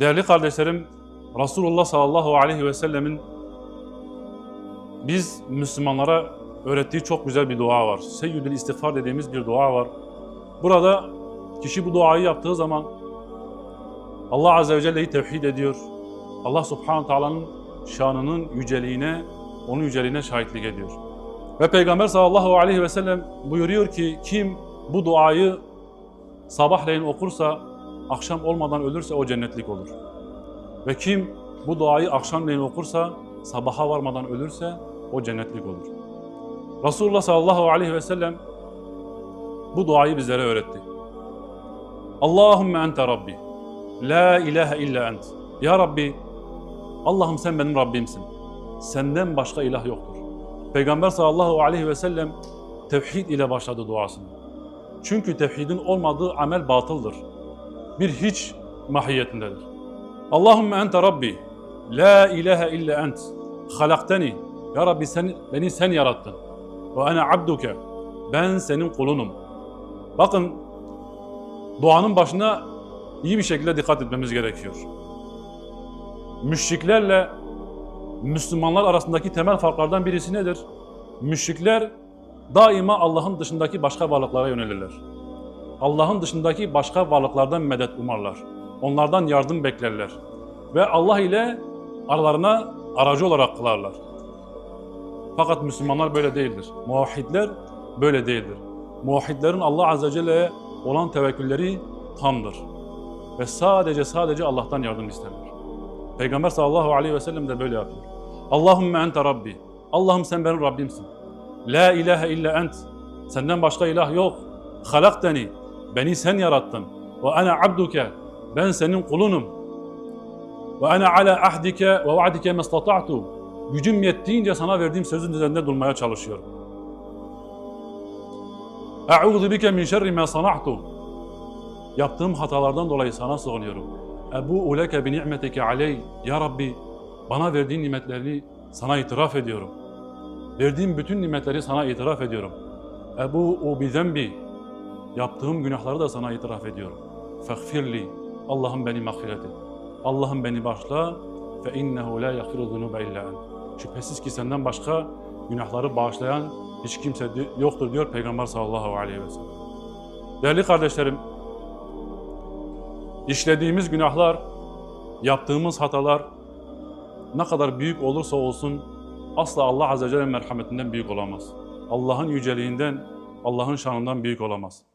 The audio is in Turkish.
Değerli kardeşlerim, Resulullah sallallahu aleyhi ve sellemin biz Müslümanlara öğrettiği çok güzel bir dua var. Seyyidül istiğfar dediğimiz bir dua var. Burada kişi bu duayı yaptığı zaman Allah Azze ve Celle'yi tevhid ediyor. Allah Subhanahu Taala'nın şanının yüceliğine, onun yüceliğine şahitlik ediyor. Ve Peygamber sallallahu aleyhi ve sellem buyuruyor ki kim bu duayı sabahleyin okursa, akşam olmadan ölürse o cennetlik olur. Ve kim bu duayı akşamleyin okursa, sabaha varmadan ölürse o cennetlik olur. Resulullah sallallahu aleyhi ve sellem bu duayı bizlere öğretti. Allahümme ente Rabbi. La ilahe illa ent. Ya Rabbi, Allah'ım sen benim Rabbimsin. Senden başka ilah yoktur. Peygamber sallallahu aleyhi ve sellem tevhid ile başladı duasını. Çünkü tevhidin olmadığı amel batıldır. Bir hiç mahiyetindedir. Allahümme ente Rabbi. La ilahe illa ent. Halakteni. Ya Rabbi sen, beni sen yarattın. Ve ana abduke. Ben senin kulunum. Bakın duanın başına iyi bir şekilde dikkat etmemiz gerekiyor. Müşriklerle Müslümanlar arasındaki temel farklardan birisi nedir? Müşrikler daima Allah'ın dışındaki başka varlıklara yönelirler. Allah'ın dışındaki başka varlıklardan medet umarlar. Onlardan yardım beklerler. Ve Allah ile aralarına aracı olarak kılarlar. Fakat Müslümanlar böyle değildir. Muvahhidler böyle değildir. Muvahhidlerin Allah Azze ve Celle'ye olan tevekkülleri tamdır. Ve sadece sadece Allah'tan yardım isterler. Peygamber sallallahu aleyhi ve sellem de böyle yapıyor. Allahümme ente Rabbi. Allah'ım sen benim Rabbimsin. La ilahe illa ent. Senden başka ilah yok. Halakteni. Beni sen yarattın. Ve ana abduke. Ben senin kulunum. Ve ana ala ahdike ve vaadike mestata'tu. Gücüm yettiğince sana verdiğim sözün üzerinde durmaya çalışıyorum. Eûzu bike min şerri ma sana'tu. Yaptığım hatalardan dolayı sana sığınıyorum. Ebu uleke bi ni'metike aley. Ya Rabbi bana verdiğin nimetlerini sana itiraf ediyorum. Verdiğim bütün nimetleri sana itiraf ediyorum. Ebu bi zembi. Yaptığım günahları da sana itiraf ediyorum. Fagfirli. Allah'ım beni mağfiret et. Allah'ım beni bağışla. Fe innehu la yaghfiru zunuba. Şüphesiz ki senden başka günahları bağışlayan hiç kimse yoktur diyor Peygamber sallallahu aleyhi ve sellem. Değerli kardeşlerim, işlediğimiz günahlar, yaptığımız hatalar ne kadar büyük olursa olsun asla Allah Azze ve Celle merhametinden büyük olamaz. Allah'ın yüceliğinden, Allah'ın şanından büyük olamaz.